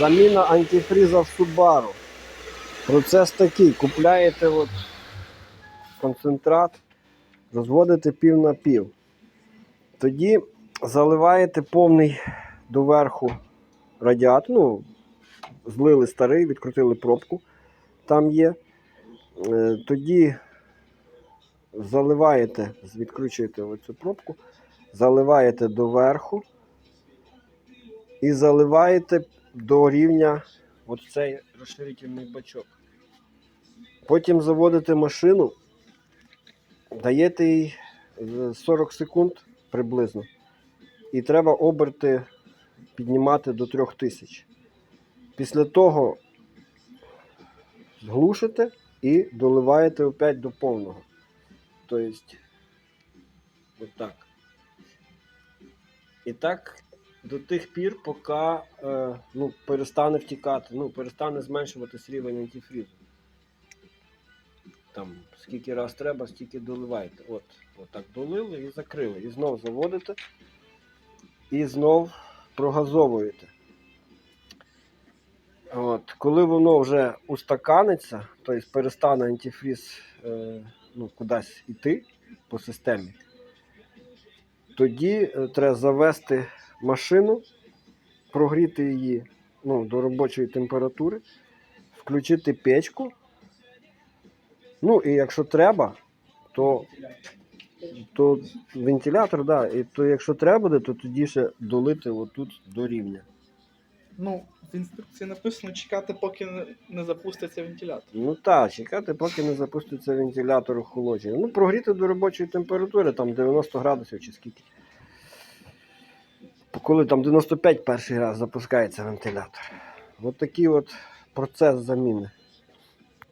Заміна антифріза в Subaru. Процес такий. Купляєте от концентрат, розводите пів на пів. Тоді заливаєте повний доверху радіатор. Ну, злили старий, відкрутили пробку. Там є. Е, Тоді заливаєте, відкручуєте оцю пробку, заливаєте доверху і заливаєте до рівня от цей розширительний бачок. Потім заводите машину, даєте їй е, 40 секунд приблизно. І треба оберти піднімати до 3000. Після того глушите і доливаєте опять до повного. Тобто, отак. І так до тих пір, поки е, ну, перестане втікати, ну, перестане зменшуватись рівень антифрізу. Там скільки раз треба, стільки доливаєте. От, отак долили і закрили. І знов заводите. І знов прогазовуєте. От, коли воно вже устаканиться, тобто перестане антифріз е, ну, кудись йти по системі, тоді е, треба завести машину, прогріти її ну, до робочої температури, включити печку. Ну і якщо треба, то, то вентилятор, да, і то якщо треба буде, то тоді ще долити отут до рівня. Ну, в інструкції написано чекати, поки не, запуститься вентилятор. Ну так, чекати, поки не запуститься вентилятор охолодження. Ну, прогріти до робочої температури, там 90 градусів чи скільки. Коли там 95 перший раз запускається вентилятор. От такий от процес заміни.